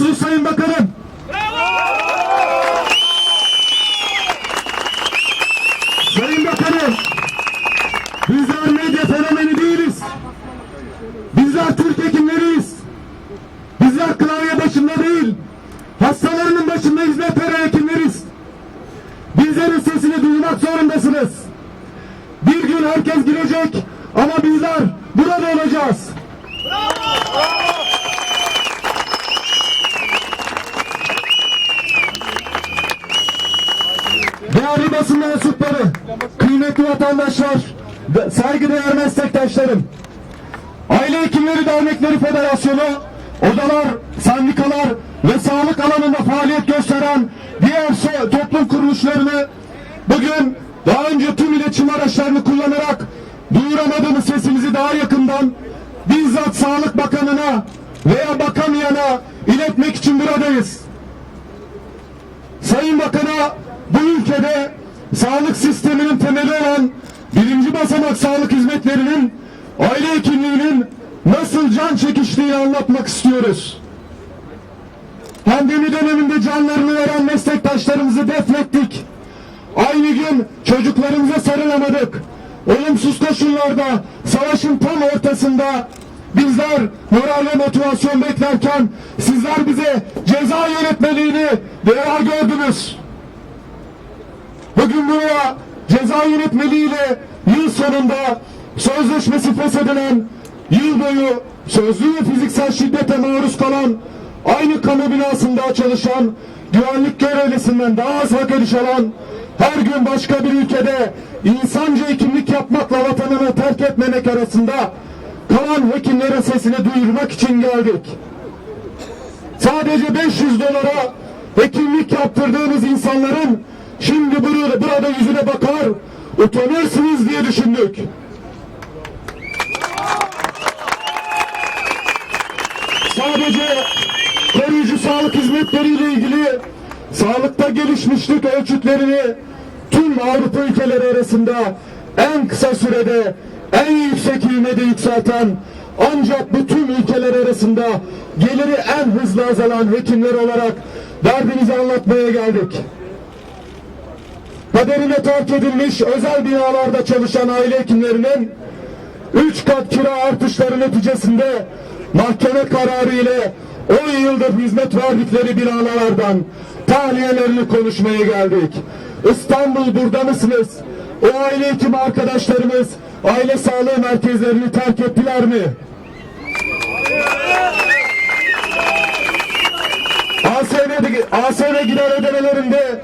musunuz Sayın Bakanım? Sayın Bakanım, bizler medya fenomeni değiliz. Bizler Türk hekimleriyiz. Bizler klavye başında değil, hastalarının başında hizmet veren hekimleriz. Bizlerin sesini duymak zorundasınız. Bir gün herkes girecek ama bizler burada olacağız. Değerli mensupları, kıymetli vatandaşlar, saygıdeğer meslektaşlarım, Aile Hekimleri Dernekleri Federasyonu, odalar, sendikalar ve sağlık alanında faaliyet gösteren diğer toplum kuruluşlarını bugün daha önce tüm iletişim araçlarını kullanarak duyuramadığımız sesimizi daha yakından bizzat Sağlık Bakanı'na veya bakamayana iletmek için buradayız. Sayın Bakan'a bu ülkede sağlık sisteminin temeli olan birinci basamak sağlık hizmetlerinin aile hekimliğinin nasıl can çekiştiğini anlatmak istiyoruz. Pandemi döneminde canlarını veren meslektaşlarımızı defnettik. Aynı gün çocuklarımıza sarılamadık. Olumsuz koşullarda, savaşın tam ortasında bizler moral ve motivasyon beklerken sizler bize ceza yönetmeliğini değer gördünüz. Bugün buraya ceza yönetmeliğiyle yıl sonunda sözleşmesi feshedilen, yıl boyu sözlü ve fiziksel şiddete maruz kalan, aynı kamu binasında çalışan, güvenlik görevlisinden daha az hak ediş alan, her gün başka bir ülkede insanca hekimlik yapmakla vatanını terk etmemek arasında kalan hekimlere sesini duyurmak için geldik. Sadece 500 dolara hekimlik yaptırdığımız insanların şimdi burada, burada yüzüne bakar, utanırsınız diye düşündük. Sadece koruyucu sağlık hizmetleriyle ilgili sağlıkta gelişmişlik ölçütlerini tüm Avrupa ülkeleri arasında en kısa sürede en yüksek ivmede yükselten ancak bu tüm ülkeler arasında geliri en hızlı azalan hekimler olarak derdimizi anlatmaya geldik. Kaderine terk edilmiş özel binalarda çalışan aile hekimlerinin 3 kat kira artışları neticesinde mahkeme kararı ile 10 yıldır hizmet verdikleri binalardan tahliyelerini konuşmaya geldik. İstanbul burada mısınız? O aile hekimi arkadaşlarımız aile sağlığı merkezlerini terk ettiler mi? ASV, ASV gider ödemelerinde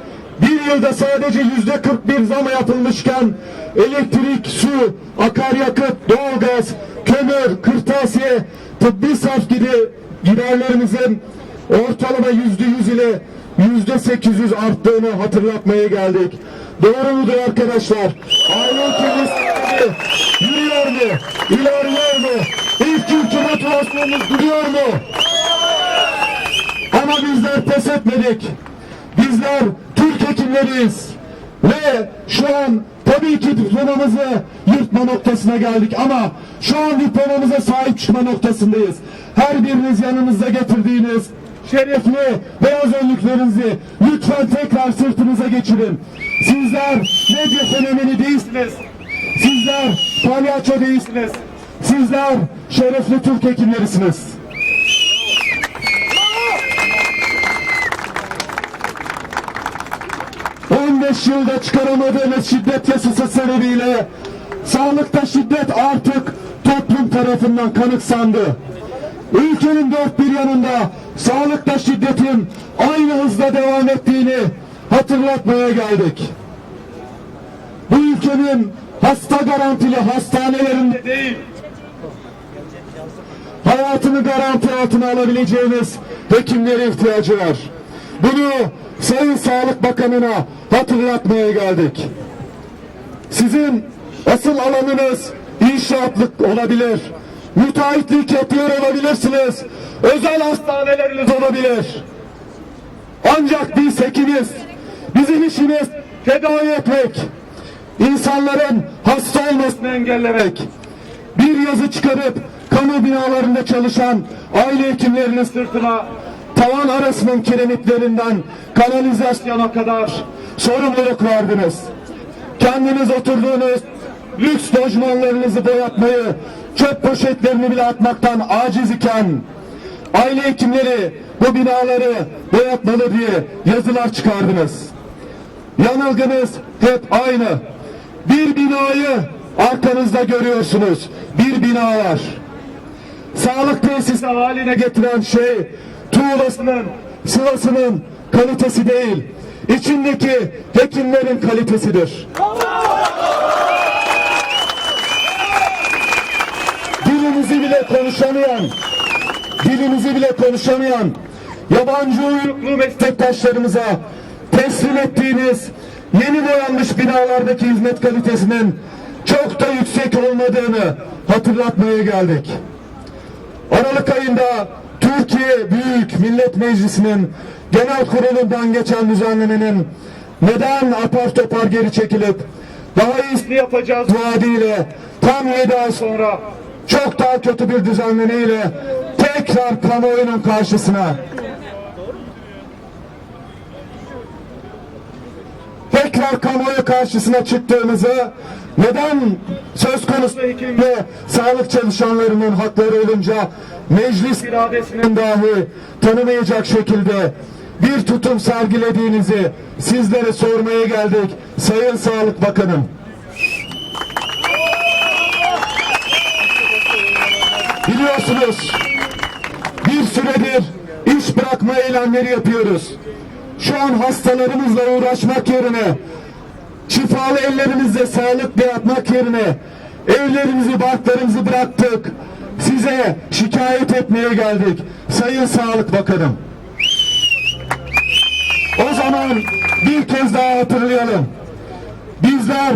yılda sadece yüzde 41 zam yapılmışken elektrik, su, akaryakıt, doğalgaz, kömür, kırtasiye, tıbbi sarf gibi giderlerimizin ortalama yüzde yüz ile yüzde 800 arttığını hatırlatmaya geldik. Doğru mudur arkadaşlar? Aile hekimliği yürüyor mu? İlerliyor mu? İlk günkü motivasyonumuz duruyor mu? Ama bizler pes etmedik. Bizler Hekimleriyiz. Ve şu an tabii ki diplomamızı yırtma noktasına geldik ama şu an diplomamıza sahip çıkma noktasındayız. Her biriniz yanınızda getirdiğiniz şerefli beyaz önlüklerinizi lütfen tekrar sırtınıza geçirin. Sizler medya fenomeni değilsiniz. Sizler palyaço değilsiniz. Sizler şerefli Türk hekimlerisiniz. ...15 yılda çıkaramadığımız şiddet yasası sebebiyle... ...sağlıkta şiddet artık toplum tarafından kanıksandı. Ülkenin dört bir yanında sağlıkta şiddetin aynı hızla devam ettiğini hatırlatmaya geldik. Bu ülkenin hasta garantili hastanelerinde değil, hayatını garanti altına alabileceğiniz hekimlere ihtiyacı var. Bunu Sayın Sağlık Bakanı'na hatırlatmaya geldik. Sizin asıl alanınız inşaatlık olabilir. Müteahhitlik yapıyor olabilirsiniz. Özel hastaneleriniz olabilir. Ancak biz hekimiz, bizim işimiz tedavi etmek. insanların hasta olmasını engellemek. Bir yazı çıkarıp kamu binalarında çalışan aile hekimlerinin sırtına tavan arasının kiremitlerinden kanalizasyona kadar sorumluluk verdiniz. Kendiniz oturduğunuz lüks lojmanlarınızı boyatmayı, çöp poşetlerini bile atmaktan aciz iken, aile hekimleri bu binaları boyatmalı diye yazılar çıkardınız. Yanılgınız hep aynı. Bir binayı arkanızda görüyorsunuz. Bir bina var. Sağlık tesisi haline getiren şey tuğlasının, sıvasının kalitesi değil, içindeki hekimlerin kalitesidir. Dilimizi bile konuşamayan, dilimizi bile konuşamayan yabancı uyruklu meslektaşlarımıza teslim ettiğiniz yeni boyanmış binalardaki hizmet kalitesinin çok da yüksek olmadığını hatırlatmaya geldik. Aralık ayında Türkiye Büyük Millet Meclisi'nin genel kurulundan geçen düzenlemenin neden apar topar geri çekilip daha iyisini yapacağız? vaadiyle tam 7 ay sonra çok daha kötü bir düzenlemeyle tekrar kamuoyunun karşısına. Tekrar kamuoyu karşısına çıktığımızı neden söz konusu ve sağlık çalışanlarının hakları olunca meclis dahi tanımayacak şekilde bir tutum sergilediğinizi sizlere sormaya geldik Sayın Sağlık Bakanım. Biliyorsunuz bir süredir iş bırakma eylemleri yapıyoruz. Şu an hastalarımızla uğraşmak yerine şifalı ellerimizle sağlık yapmak yerine evlerimizi, barklarımızı bıraktık. Size şikayet etmeye geldik. Sayın Sağlık Bakanım. O zaman bir kez daha hatırlayalım. Bizler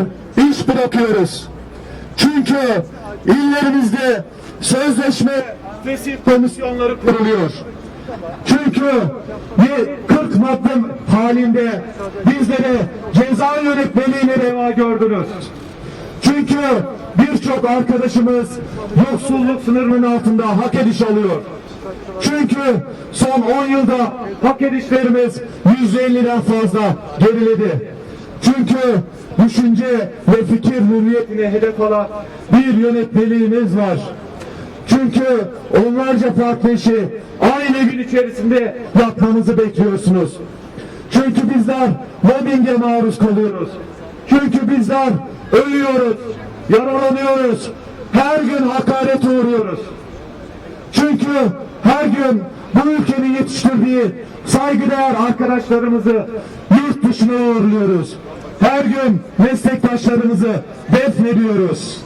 iş bırakıyoruz. Çünkü illerimizde sözleşme fesih komisyonları kuruluyor. Çünkü bir 40 madde halinde bizlere ceza yönetmeliğini reva gördünüz. Çünkü birçok arkadaşımız yoksulluk sınırının altında hak ediş alıyor. Çünkü son 10 yılda hak edişlerimiz %50'den fazla geriledi. Çünkü düşünce ve fikir hürriyetine hedef alan bir yönetmeliğimiz var. Çünkü onlarca farklı işi aynı gün içerisinde yapmamızı bekliyorsunuz. Çünkü bizler mobbinge maruz kalıyoruz. Çünkü bizler ölüyoruz, yaralanıyoruz. Her gün hakarete uğruyoruz. Çünkü her gün bu ülkenin yetiştirdiği saygıdeğer arkadaşlarımızı yurt dışına uğurluyoruz. Her gün meslektaşlarımızı defnediyoruz.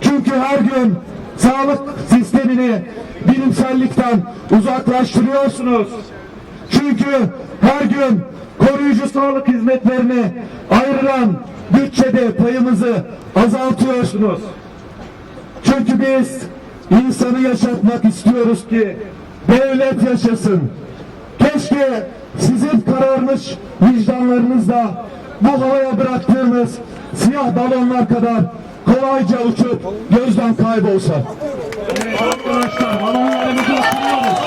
Çünkü her gün sağlık sistemini bilimsellikten uzaklaştırıyorsunuz. Çünkü her gün koruyucu sağlık hizmetlerine ayrılan bütçede payımızı azaltıyorsunuz. Çünkü biz insanı yaşatmak istiyoruz ki devlet yaşasın. Keşke sizin kararmış vicdanlarınızla bu havaya bıraktığınız siyah balonlar kadar kolayca uçup gözden kaybolsa. Evet, arkadaşlar balonlarımızı atıyoruz.